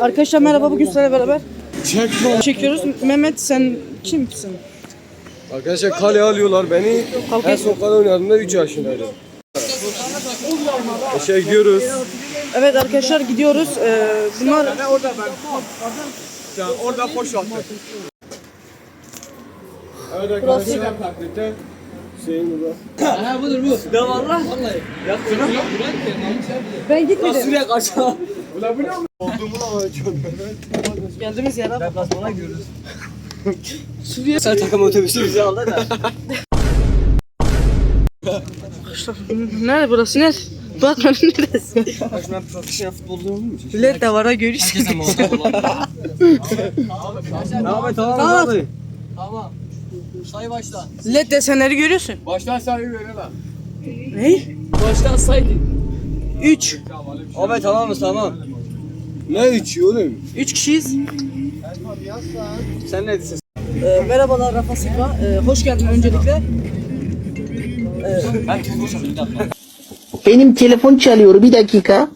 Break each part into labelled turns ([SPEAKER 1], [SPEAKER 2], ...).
[SPEAKER 1] Arkadaşlar merhaba bugün sizlerle beraber çekiyoruz. Mehmet sen kimsin?
[SPEAKER 2] Arkadaşlar kale alıyorlar beni.
[SPEAKER 1] Kavga
[SPEAKER 2] En son kale oynadığımda 3 yaşındaydım. Eşeğe gidiyoruz.
[SPEAKER 1] Evet arkadaşlar gidiyoruz. Ee, bunlar
[SPEAKER 2] Orada ben. Ya orada koş attı. Evet arkadaşlar taklitten Hüseyin burada.
[SPEAKER 1] ben gitmedim.
[SPEAKER 3] Suriye kaçar.
[SPEAKER 2] Olduğumu da çok
[SPEAKER 1] Geldiğimiz yere bak.
[SPEAKER 3] Sen takım otobüsü bizi aldı da.
[SPEAKER 1] Nerede burası? Nerede? Batman'ın neresi?
[SPEAKER 3] Ben profesyonel futbolcu olmuş.
[SPEAKER 1] Bilet de var ha görürsün.
[SPEAKER 3] Herkese muhatap olan.
[SPEAKER 2] Ahmet tamam
[SPEAKER 1] Tamam.
[SPEAKER 3] Tamam. Say başla.
[SPEAKER 1] LED desenleri görüyorsun.
[SPEAKER 2] Baştan sayı verin lan.
[SPEAKER 1] Ne?
[SPEAKER 3] Baştan saydı.
[SPEAKER 1] 3.
[SPEAKER 3] Abi tamam mı tamam.
[SPEAKER 2] Ne içiyor oğlum?
[SPEAKER 1] 3 kişiyiz.
[SPEAKER 3] Sen ne diyorsun?
[SPEAKER 1] Ee, merhabalar Rafa Silva. Ee, hoş geldin öncelikle.
[SPEAKER 3] Dakika.
[SPEAKER 4] Benim telefon çalıyor bir dakika.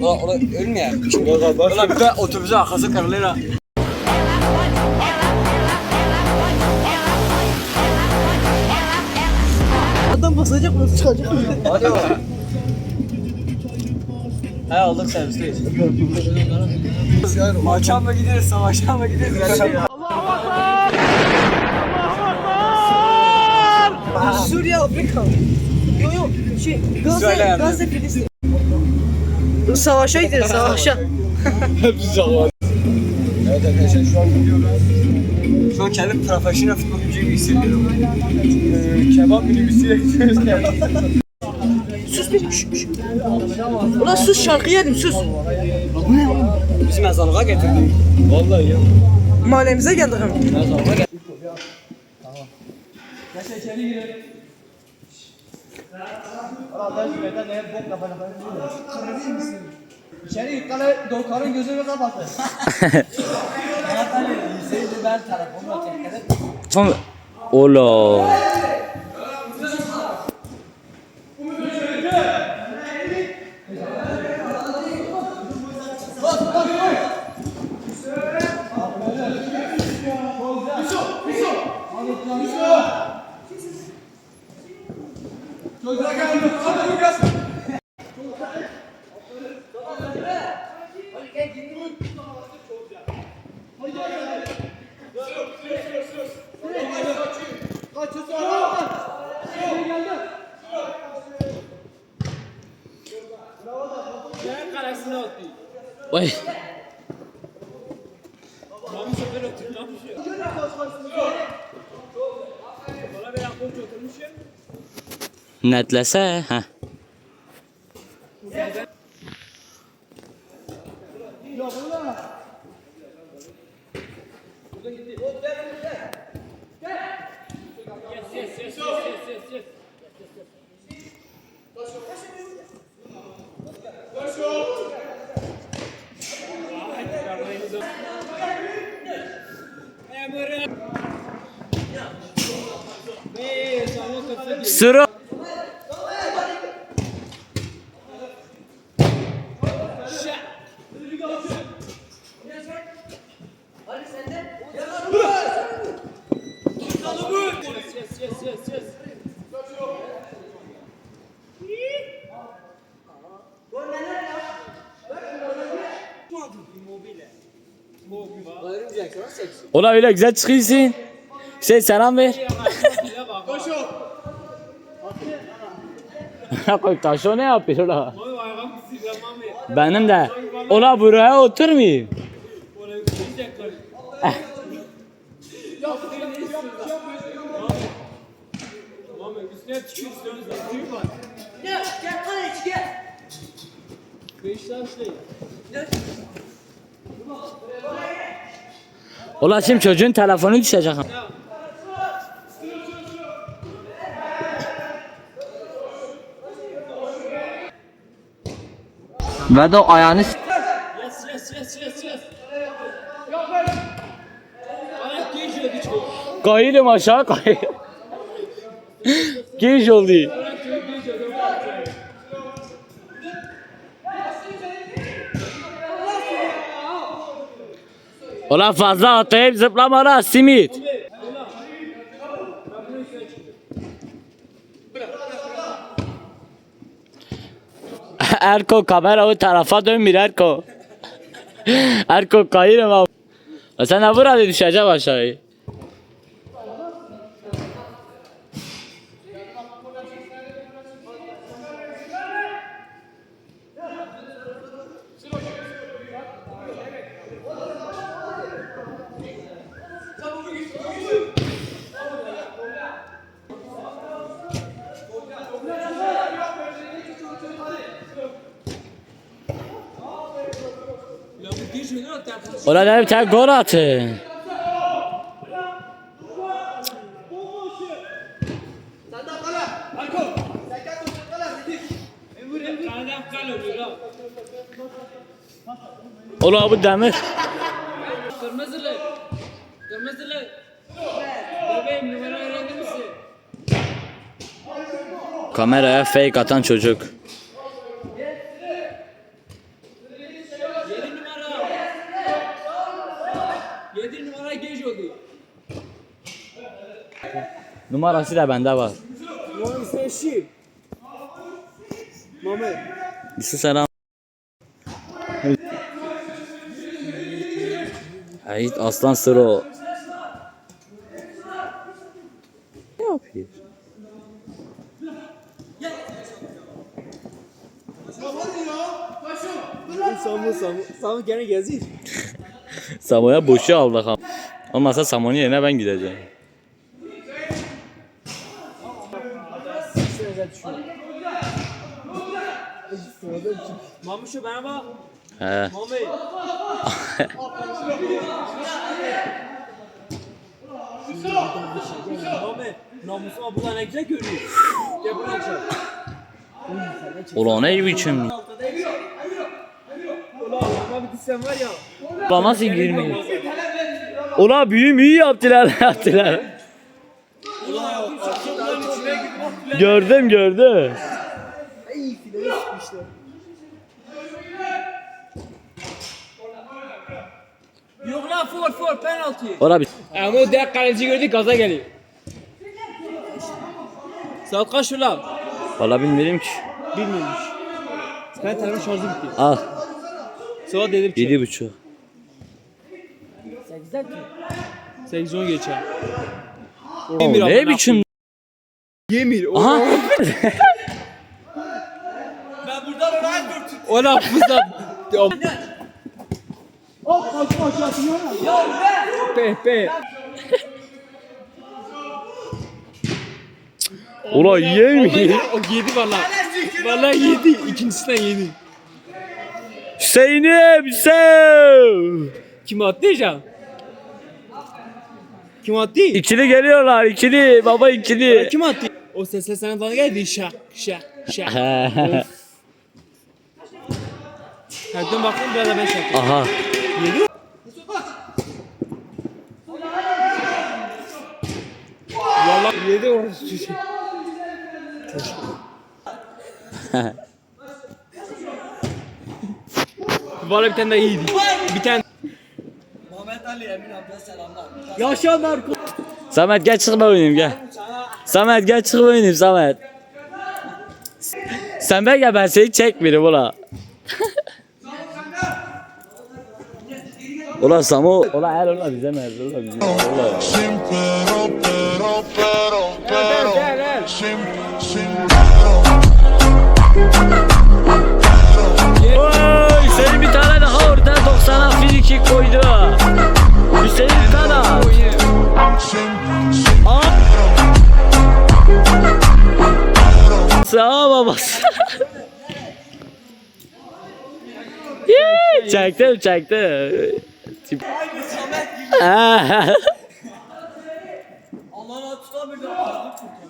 [SPEAKER 3] Ulan ulan ölme ya. Ulan bir de otobüsün arkası kırılır ha.
[SPEAKER 1] Adam basacak nasıl çıkacak?
[SPEAKER 3] Hadi bak. He aldık servisteyiz. Maça mı gideriz, savaşa mı gideriz?
[SPEAKER 1] Suriye, Afrika. Yok yok. Şey, Gazze. Gazze, Filistin. Savaşa gideriz, savaşa.
[SPEAKER 2] Hepsi çalar. Evet arkadaşlar şu an gidiyoruz.
[SPEAKER 3] Şu an kendimi profesyonel futbolcu gibi hissediyorum.
[SPEAKER 2] Ee, kebap minibüsüyle gidiyoruz
[SPEAKER 1] bir. Şş, şş. Ulan sus şarkı yedim sus.
[SPEAKER 3] Bizi mezarlığa getirdi.
[SPEAKER 2] Vallahi ya.
[SPEAKER 1] Mahallemize geldik.
[SPEAKER 3] Mezarlığa getirdi. İçeri kale Doğukan'ın gözünü kapattı. Anahtarı Hüseyin'i ben telefonla çektim.
[SPEAKER 5] Ola. Ouais. Natlasa, ha. Hein. Yes, yes, yes, yes, yes, yes. Sıra. Ola öyle güzel çıkıyorsun. Şey selam ver. Koy taşo ne yapıyor ola? Benim de. Ola buraya oturmayayım.
[SPEAKER 1] Gel, gel kaleci gel.
[SPEAKER 5] Ola şimdi çocuğun telefonu düşecek.
[SPEAKER 4] Ve de ayağını
[SPEAKER 5] Kayırım aşağı kayır. Geç oldu. Ulan fazla atlayıp zıplama lan simit. Erko kamera o tarafa dönmüyor Erko. Erko kayırım abi. Sen de vur hadi düşeceğim aşağıya. Ulan dedim sen gol atın. Ulan bu demir.
[SPEAKER 6] Kırmızılı. Kırmızılı. Bebeğim numara öğrenir misin?
[SPEAKER 5] Kameraya fake atan çocuk.
[SPEAKER 6] Yedi numara. Yedi numara geç oldu.
[SPEAKER 5] Numarası da bende var.
[SPEAKER 3] Mami sen şi. Mami.
[SPEAKER 5] Lise selam. Hayır aslan sıro. Ne yapıyor?
[SPEAKER 3] Samu Samu. Samu gene gezir.
[SPEAKER 5] Samo'ya boşu aldık ama. Olmazsa Samo'nun yerine ben gideceğim.
[SPEAKER 6] Mamışo bana bak.
[SPEAKER 5] He.
[SPEAKER 6] Mami. Mami. Namusuma bu ne güzel görüyor. Gel buraya çek.
[SPEAKER 5] Ulan ne biçim?
[SPEAKER 6] Ulan
[SPEAKER 5] nasıl girmiyor? Ulan büyüm iyi yaptılar yaptılar. Gördüm gördüm.
[SPEAKER 6] Yok lan for for penaltı.
[SPEAKER 5] Ulan bir
[SPEAKER 6] Ama o direkt kaleci gördü gaza geliyor. Saat kaç ulan?
[SPEAKER 5] Valla bilmiyorum ki.
[SPEAKER 6] Bilmiyormuş. Ben telefon şarjı bitti.
[SPEAKER 5] Al.
[SPEAKER 6] Sonra dedim ki.
[SPEAKER 5] Yedi buçuk.
[SPEAKER 6] 8 10 geçer.
[SPEAKER 5] Oğlum, ne biçim?
[SPEAKER 3] Yemir.
[SPEAKER 5] Aha.
[SPEAKER 6] Ben buradan oraya dürtüm. O laf fızla. Be be.
[SPEAKER 5] Ulan yemiyor.
[SPEAKER 6] O yedi valla. Valla yedi. İkincisinden yedi.
[SPEAKER 5] Hüseyin'im sev.
[SPEAKER 6] Kim attı ya? Kim attı?
[SPEAKER 5] İkili geliyorlar ikili baba ikili.
[SPEAKER 6] Kim attı? O sesle sana bana geldi. Şak şak şak. Her dön baktım biraz da ben şak.
[SPEAKER 5] Aha.
[SPEAKER 6] Valla yedi orası çocuğu. Valla bir tane daha iyiydi. Bir tane.
[SPEAKER 3] Emin selamlar.
[SPEAKER 6] Yaşa Marco.
[SPEAKER 5] Samet gel çıkma oynayayım gel. Samet gel çıkma oynayayım Samet. Sen ben gel ben seni çekmiyorum ula. Ula Samo. Ula el ula bize mi el ula bize mi ula.
[SPEAKER 7] Pero, pero, pero,
[SPEAKER 5] Oy senin bir tane daha orada 90'a friki koydu. Sağ babası. Çektim çektim. Tip-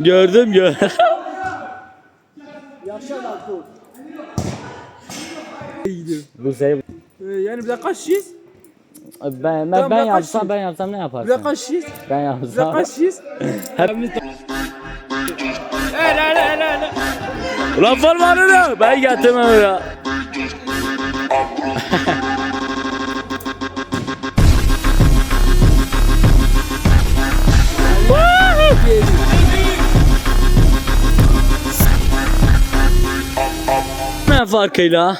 [SPEAKER 5] gördüm gördüm. Bu şey
[SPEAKER 6] Ee, yani bir de kaç şiş?
[SPEAKER 5] ben ben, ben yapsam ben yapsam ne
[SPEAKER 6] Bir de
[SPEAKER 5] yaparsın?
[SPEAKER 6] kaç şiş?
[SPEAKER 5] Ben
[SPEAKER 6] Bir de
[SPEAKER 5] yapsam.
[SPEAKER 6] kaç?
[SPEAKER 5] Hep-
[SPEAKER 6] Ulan var
[SPEAKER 5] var öyle. Ben getirmem öyle. Ne farkıyla?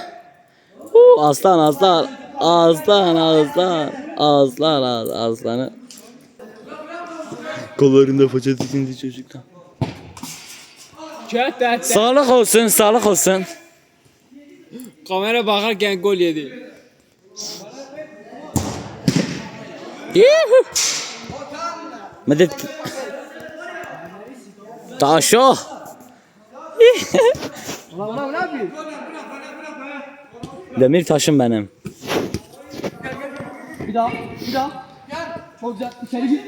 [SPEAKER 5] Uh, aslan aslan aslan aslan aslan aslanı. Kollarında façatisini çocuktan. Sağlık olsun, sağlık olsun.
[SPEAKER 6] Kamera bakarken gol yedi.
[SPEAKER 5] Yuhu. Medet. Taşo. Demir taşım benim.
[SPEAKER 3] Bir daha. Bir daha. Çok güzel. İçeri gir.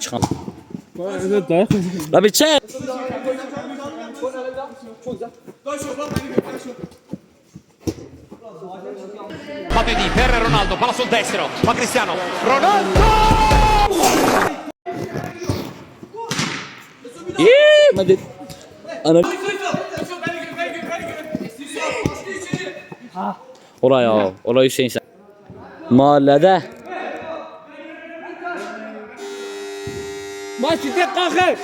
[SPEAKER 5] Çıkan. La bir çek.
[SPEAKER 8] Matuidi per Ronaldo, palla sul destro, fa Cristiano, Ronaldo!
[SPEAKER 5] Yee, Medet. Ana. Oraya, orayı Hüseyin sen. Mahallede.
[SPEAKER 6] Maç bitti kalkın.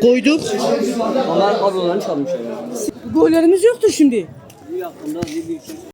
[SPEAKER 1] Koyduk.
[SPEAKER 3] Onlar kablolarını çalmışlar.
[SPEAKER 1] Gollerimiz yoktur şimdi.